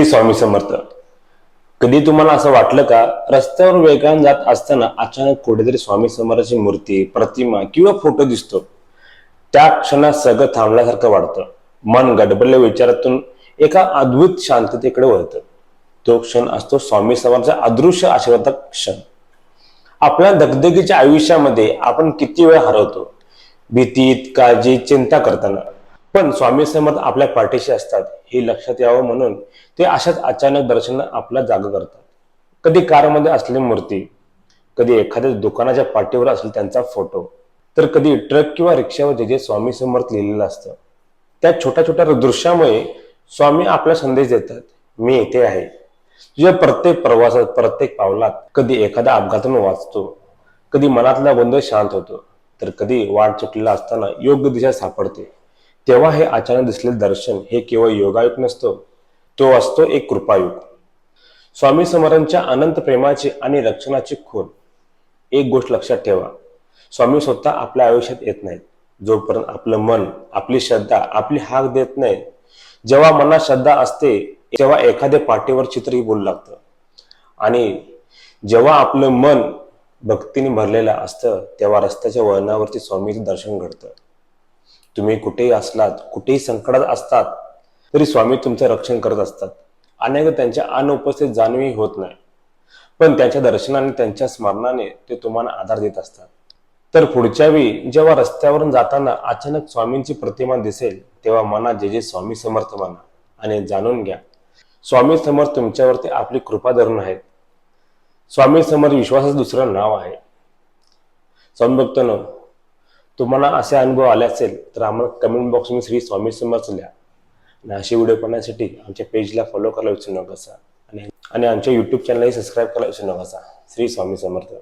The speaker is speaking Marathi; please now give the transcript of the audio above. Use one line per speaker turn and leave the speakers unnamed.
श्री स्वामी समर्थ. कधी तुम्हाला असं वाटलं का? रस्त्यावर वेगान जात असताना अचानक कुठेतरी स्वामी समर्थाची मूर्ती प्रतिमा किंवा फोटो दिसतो. त्या क्षणात सगळं थांबल्यासारखं वाटतं. मन गडबडल्या विचारातून एका अद्भुत शांततेकडे वळतं. तो क्षण असतो स्वामी समर्थाचा अदृश्य आशीर्वादक क्षण. आपल्या दगदगीच्या आयुष्यामध्ये आपण किती वेळ हरवतो? भीतीत काळजी चिंता करताना. पण स्वामी समर्थ आपल्या पाठीशी असतात हे लक्षात यावं म्हणून ते अशाच अचानक दर्शन आपला जाग करतात. कधी कारमध्ये असलेली मूर्ती कधी एखाद्या दुकानाच्या पाठीवर असेल त्यांचा फोटो तर कधी ट्रक किंवा रिक्षावर जे जे स्वामी समर्थ लिहिलेलं असतं त्या छोट्या छोट्या दृश्यामुळे स्वामी आपला संदेश देतात मी इथे आहे. तुझ्या प्रत्येक प्रवासात प्रत्येक पावलात कधी एखादा अपघातून वाचतो कधी मनातला गोंधळ शांत होतो तर कधी वाट चुकलेला असताना योग्य दिशा सापडते. तेव्हा हे अचानक दिसलेले दर्शन हे केवळ योगायुग नसतो तो असतो एक कृपायुग. स्वामी समर्थांच्या अनंत प्रेमाची आणि रक्षणाची खोल एक गोष्ट लक्षात ठेवा स्वामी स्वतः आपल्या आयुष्यात येत नाहीत. जोपर्यंत आपलं मन आपली श्रद्धा आपली हाक देत नाही जेव्हा मनात श्रद्धा असते तेव्हा एखाद्या पाठीवर चित्रही बोलू लागतं. आणि जेव्हा आपलं मन भक्तीने भरलेलं असतं तेव्हा रस्त्याच्या वळणावरती स्वामीचं दर्शन घडतं. तुम्ही कुठेही असलात कुठेही संकटात असतात तरी स्वामी तुमचं रक्षण करत असतात. अनेक त्यांच्या अनुपस्थित जाणीवही होत नाही. पण त्यांच्या दर्शनाने त्यांच्या स्मरणाने ते तुम्हाला आधार देत असतात. तर पुढच्या वेळी जेव्हा रस्त्यावरून जाताना अचानक स्वामींची प्रतिमा दिसेल तेव्हा मनात जे जे स्वामी समर्थ म्हणा आणि जाणून घ्या. स्वामी समर्थ तुमच्यावरती आपली कृपा धरून आहेत. स्वामी समर्थ विश्वासाचं दुसरं नाव आहे. स्वामी भक्तनं तुम्हाला असे अनुभव आले असेल तर आम्हाला कमेंट बॉक्समध्ये श्री स्वामी समर्थ लिहा. आणि असे व्हिडिओ पाहण्यासाठी आमच्या पेजला फॉलो करायला विसरू नका. आणि आणि आमच्या यूट्यूब चॅनलही सबस्क्राईब करायला विसरू नका. श्री स्वामी समर्थ.